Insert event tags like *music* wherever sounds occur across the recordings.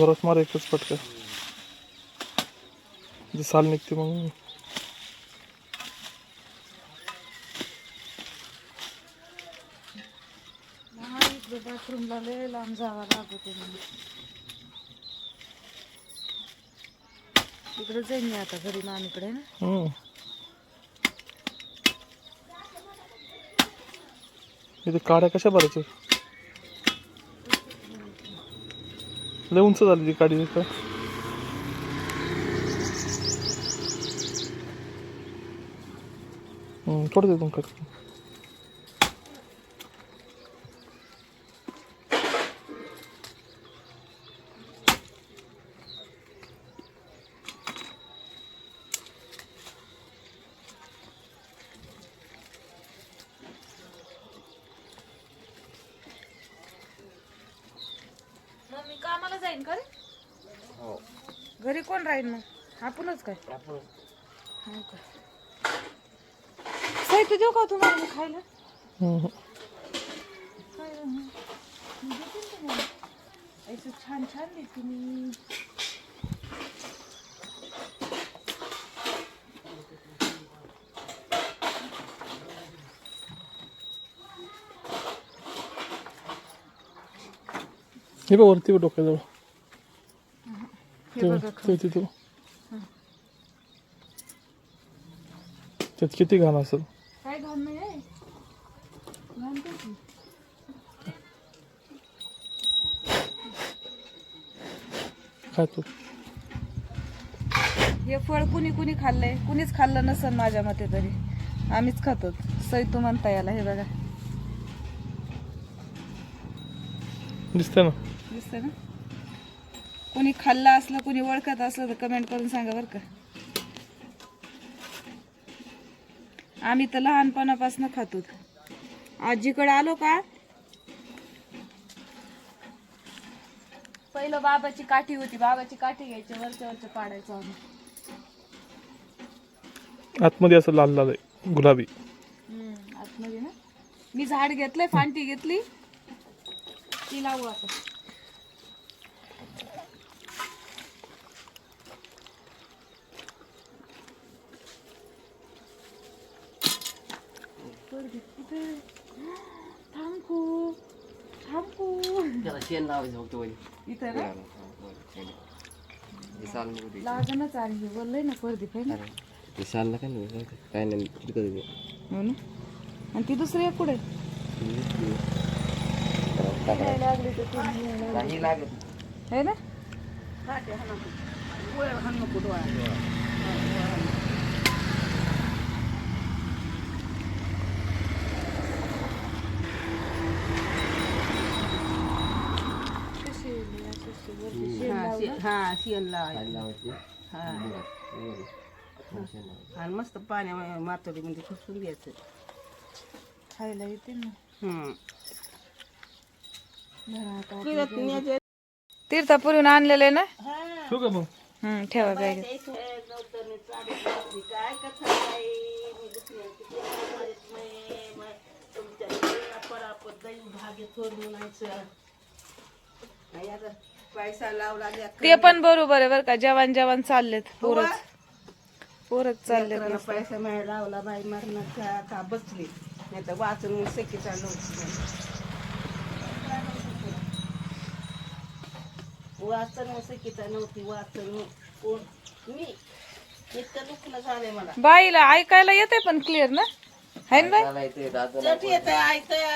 जोरात मार एकच पटका जे साल निघते मग. इकडे बाथरूमला लय लांब जावं लागत इकडे जाईन मी आता घरी मामीकडे ना हम्म. इथे काड्या कशा भरायच्या? लय उंच झाली ती काडी का थोडं देतो तुमका कामाला जाईन का रे? हो. घरी कोण राहील मग? आपणच काय? आपण हो का? साहित्य देऊ का तुम्हाला मी खायला. *laughs* काय हं. मी देते ना तुम्हाला. असं छान छान देते मी. हे बघ वरती बघ डोक्याजवळ. हे ते- तिथे त्यात किती घाण असेल. काय घाण नाही आहे घाण कशी काय तू? हे फळ कुणी कुणी खाल्लंय? कुणीच खाल्लं नसन माझ्या मते तरी. आम्हीच खातो. सैतू म्हणता याला हे बघा. दिसतंय ना? दिसतं ना? कोणी खाल्लं असलं कोणी ओळखत असलं तर कमेंट करून सांगा बरं का. आम्ही तर लहानपणापासून खातो. आजीकडे आलो का? पहिलं बाबाची काठी होती. बाबाची काठी घ्यायची वरच्या वरच्या पाडायचं आम्ही. आतमध्ये असं लाल लाल आहे गुलाबी. हम्म, आतमध्ये ना. मी झाड घेतलंय फांटी घेतली. ती लावू आता थांबू थांबू त्याला शेण लावायचं फक्त वही इथं ना हे नको. लागणच आहे बोललंय ना परदी पाहिजे ते साल नका ना काय नाही कधी. हो ना आणि ती दुसरी आहे पुढे लागली तर ती नाही लागली. काही लागत है ना कशी आहे? अशी अशी वरती शेण लावलं. हा शेण लावायचं हा. आणि मस्त पाण्या मातोडीमध्ये खुसून घ्यायचं खायला येते ना हम्म. धरा आता. फिरत न्यायचं. तीर्थापुरीहून आणलेलं आहे ना ठेवू का मग हम्म, ठेवा बॅग इथं गवताने चालत असली काय कथा मी दुसऱ्याची मारीत नाही. तुमच्या दैन भाग्य थोर म्हणायचं नाही आता पैसा लावला ते पण बरोबर आहे बरं का. जवान जवान चाललेत. पोरच पोरच लेकराला पैसा नाही लावला बाई मरणाचा का? बसली. नाही तर वाचून सेकीचा नव्हती वाचन सेकीचा नव्हती वाचन कोण? मी. इतकं दुखणं झालंय मला. बाईला ऐकायला येते पण क्लिअर ना? है ना बाई? येतंय ऐकतंय.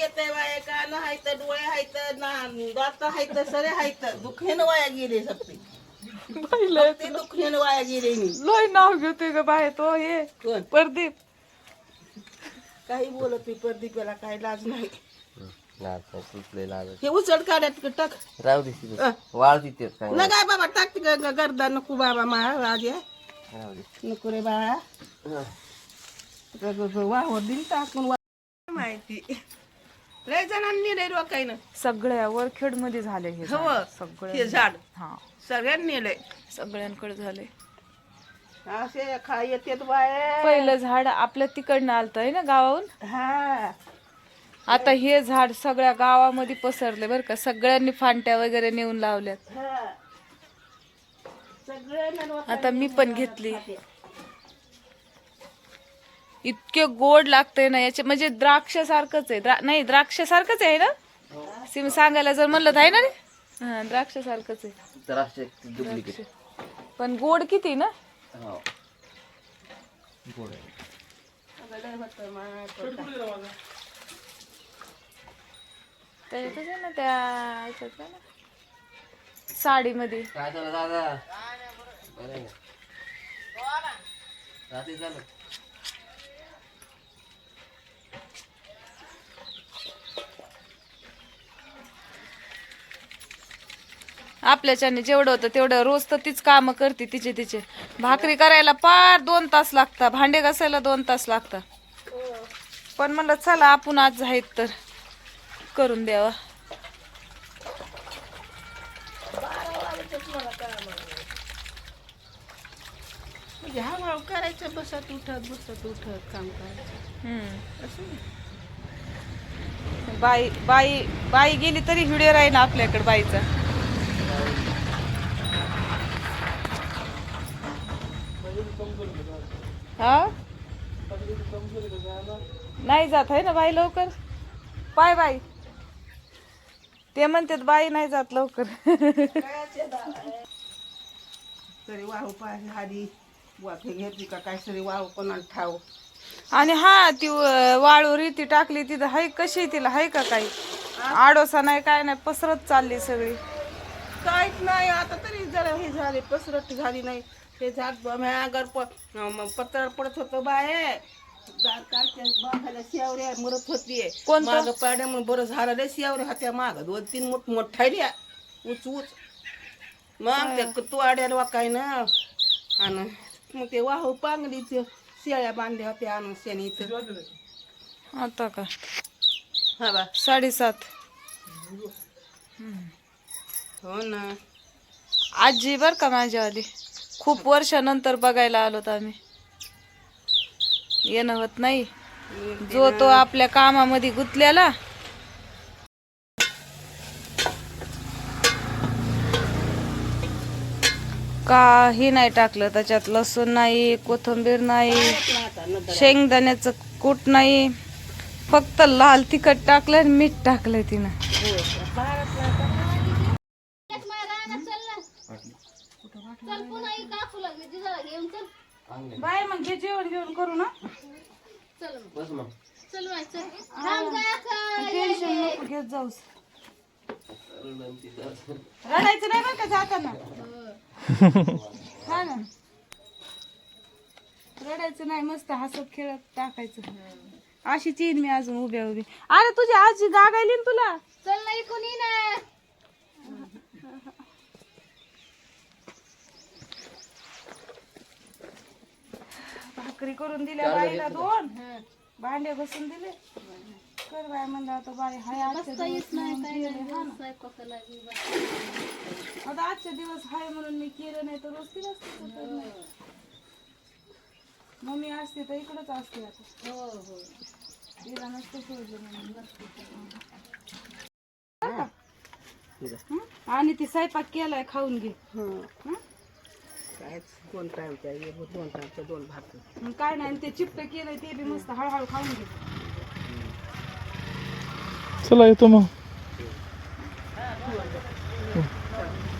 येतंय बाय कान हायत डोळे हायत ना दात हायत सरे हायत. दुखण्यानं वाया गेले सगळे. ते दुखण्यानं वाया गेले मी. लय नाव घेतोय ग बाय तो हे कोण? प्रदीप. काही बोलत मी प्रदीपाला काही लाज नाही. हे उचड काढ्यात टाक. राहू दे. वाळ काय न काय. बाबा टाक गर्दा नको बाबा मा राजे राहू दे. नको रे बाळा. वावर दिल टाकून वा- माहिती. लय जणांनी रे रोकायनं सगळ्या वरखेडमध्ये झाले हे हो झाड. हे झाड. हा. सगळ्यांनी नेलंय सगळ्यांकडे झाले असे खा येतात बाय पहिलं झाड आपल्या तिकडनं आलत आहे ना गावाहून? हा. आता हे झाड सगळ्या गावामध्ये पसरले बरं का. सगळ्यांनी फांट्या वगैरे नेऊन लावल्यात. हा. सगळ्यांना आता मी पण घेतली. इतके गोड लागतंय ना याचे म्हणजे द्राक्ष सारखंच आहे. द्रा- नाही द्राक्ष सारखंच आहे ना? सिम सांगायला जर म्हणलं तर आहे ना रे? हा द्राक्ष सारखंच आहे. द्राक्ष डुप्लिकेट पण गोड किती ना? हो. गोड आहे. त्याच्यातच ना त्या ह्याच्यात आहे ना? साडीमध्ये. काय झालं दादा? बरं आहे ना. रात्री झालं. आपल्याच्याने जेवढं होतं तेवढं रोज तर तीच कामं करते तिचे तिचे. भाकरी करायला पार दोन तास लागतात भांडे घासायला दोन तास लागतात. पण म्हणलं चला आपण आज आहेत तर करून द्यावा. म्हणजे करायचं बसत उठत बसत उठत काम करायचं. हम्म. असं. बाई बाई बाई गेली तरी व्हिडिओ राहील आपल्याकडे बाईचा. हा? नाही जात आहे ना बाई लवकर? पाय बाई. ते म्हणतात बाई नाही जात लवकर. तरी वाहू पाहिजे हाडी वाफे घेतली का काय तरी वाहू पण ठाव आणि हा ती वाळू रीती टाकली तिथं हाय कशी तिला हाय का काही? आडोसा नाही काय नाही पसरत चालली सगळी. काहीच नाही आता तरी जरा हे झाले पसरट झाली नाही. ते झाड अगर पत्र पडत होतं झाड काढते बांधायला शियावऱ्या मरत होतीये कोणतं? माग पाड्या म्हणून बरं झालं रे शियावऱ्या होत्या. माग दोन तीन मोठ मोठाल्या उच उच. मग ते तू आड्याला वाकाय ना आणि. मग ते वाहू पांगली ते शियाळ्या बांधल्या होत्या आणून शेणी इथं आता का? हा बा. साडेसात. हो ना. आजी बर का माझ्यावाली खूप वर्षानंतर बघायला आलोत आम्ही. येणं होत नाही. जो तो आपल्या कामामध्ये गुंतलेला. काही नाही टाकलं त्याच्यात. लसूण नाही कोथिंबीर नाही शेंगदाण्याचं कूट नाही. फक्त लाल तिखट टाकलं आणि मीठ टाकलं तिनं. बाय मग घे जेवण घेऊन करू ना. बस मग. टेन्शन नको घेत जाऊस. रडायचं नाही बरं का जाताना? हा. ना. रडायचं नाही मस्त हसत खेळत टाकायचं. अशी चीन मी अजून उभ्या उभी. अरे तुझी आजी गागायली ना तुला? चल नाही कोणी ना. भाकरी करून दिल्या बाईला दोन. भांडे घासून दिले. कर बाय म्हणलं आता बाई हाय आजच्या दिवस हा ना. आता आजच्या दिवस हाय म्हणून मी केलं नाही तर रोज तिला असते नाही. मम्मी असते तर इकडंच असते आता. तिला नसतं सोडलं म्हणून. हं? आणि ती स्वयंपाक केलाय खाऊन घे. हं? काय दोन टाइमच्या दोन टाइमच्या दोन भाकर मग काय नाही आणि ते चिप्प केलंय ते बी मस्त हळूहळू खाऊन घे. चला येतो मग.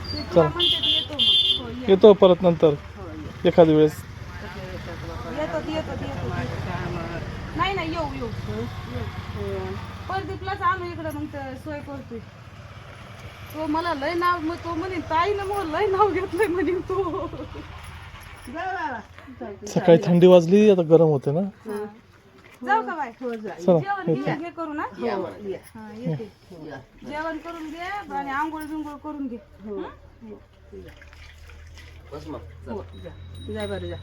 ते तुला म्हणते ते येतो मग. हो, ये. येतो परत नंतर. एखाद्या वेळेस येतो ते येतो ते येतो नाही नाही येऊ येऊ. येऊ. परदीपलाच आणू इकडं मग तर सोय करतोय. तो मला लय नाव मग तो म्हणे ताईनं मग लय नाव घेतलंय म्हणे तो. सकाळी थंडी वाजली आता गरम होते ना. जाऊ का बाय हो, जेवण हे करू ना. हो, हो, या. जेवण करून घे आणि आंघोळ बिंघोळ करून घे. बस मग. जा. बरं जा.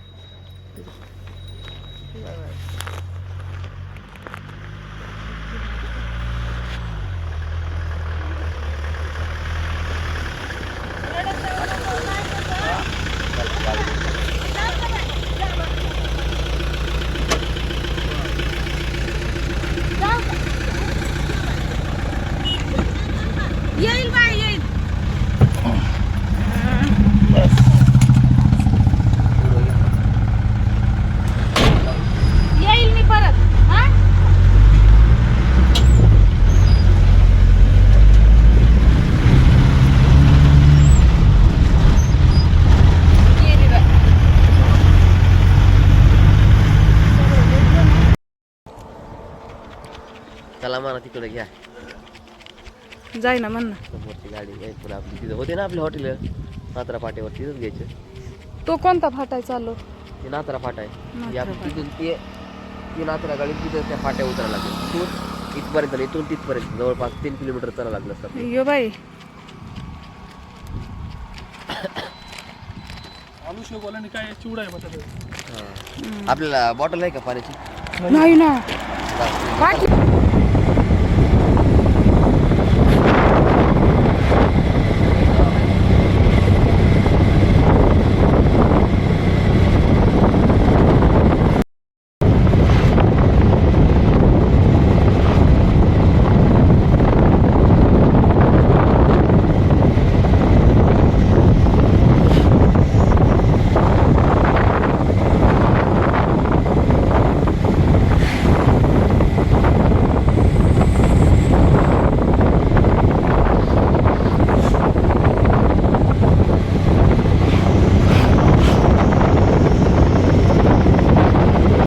ना तिकडे घ्या. जाय ना म्हण ना. समोरची गाडी आहे पुढे आपली तिथं होते ना आपले हॉटेल? नात्रा पाट्यावर तिथंच घ्यायचं. तो कोणता फाटाय चाललो ते नात्रा फाटा आहे. नात्रा म्हणजे आपण तिथून ते ती नात्रा गाडी तिथं त्या फाट्या उतरायला लागेल. तिथून इथपर्यंत इथून तिथपर्यंत. जवळपास तीन किलोमीटर चालायला लागलं असतं. यो बाई. आलू शेववाल्याने काय चिवडा आहे बटाटे हां. आपल्याला बॉटल आहे का पाण्याची? नाही ना. बाकी